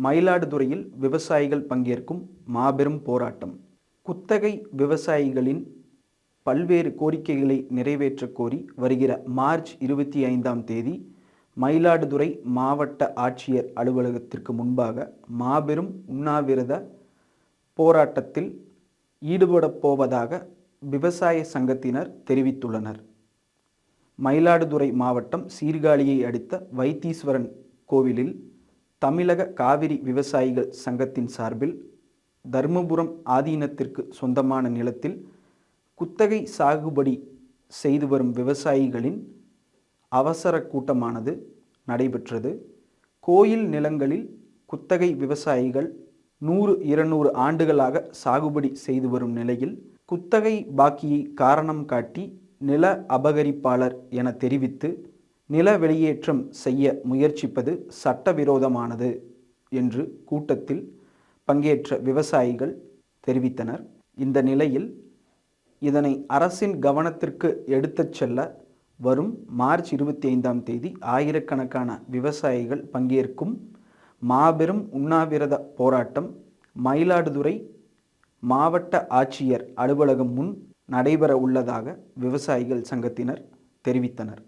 மயிலாடுதுறையில் விவசாயிகள் பங்கேற்கும் மாபெரும் போராட்டம். குத்தகை விவசாயிகளின் பல்வேறு கோரிக்கைகளை நிறைவேற்றக் கோரி வருகிற மார்ச் இருபத்தி ஐந்தாம் தேதி மயிலாடுதுறை மாவட்ட ஆட்சியர் அலுவலகத்திற்கு முன்பாக மாபெரும் உண்ணாவிரத போராட்டத்தில் ஈடுபடப் போவதாக விவசாய சங்கத்தினர் தெரிவித்துள்ளனர். மயிலாடுதுறை மாவட்டம் சீர்காழியை அடுத்த வைத்தீஸ்வரன் கோவிலில் தமிழக காவிரி விவசாயிகள் சங்கத்தின் சார்பில் தர்மபுரம் ஆதீனத்திற்கு சொந்தமான நிலத்தில் குத்தகை சாகுபடி செய்து வரும் விவசாயிகளின் அவசர கூட்டமானது நடைபெற்றது. கோயில் நிலங்களில் குத்தகை விவசாயிகள் நூறு இருநூறு ஆண்டுகளாக சாகுபடி செய்து வரும் நிலையில் குத்தகை பாக்கியை காரணம் காட்டி நில அபகரிப்பாளர் என தெரிவித்து நில வெளியேற்றம் செய்ய முயற்சிப்பது சட்டவிரோதமானது என்று கூட்டத்தில் பங்கேற்ற விவசாயிகள் தெரிவித்தனர். இந்த நிலையில் இதனை அரசின் கவனத்திற்கு எடுத்துச் செல்ல வரும் மார்ச் இருபத்தி ஐந்தாம் தேதி ஆயிரக்கணக்கான விவசாயிகள் பங்கேற்கும் மாபெரும் உண்ணாவிரத போராட்டம் மயிலாடுதுறை மாவட்ட ஆட்சியர் அலுவலகம் முன் நடைபெற உள்ளதாக விவசாயிகள் சங்கத்தினர் தெரிவித்தனர்.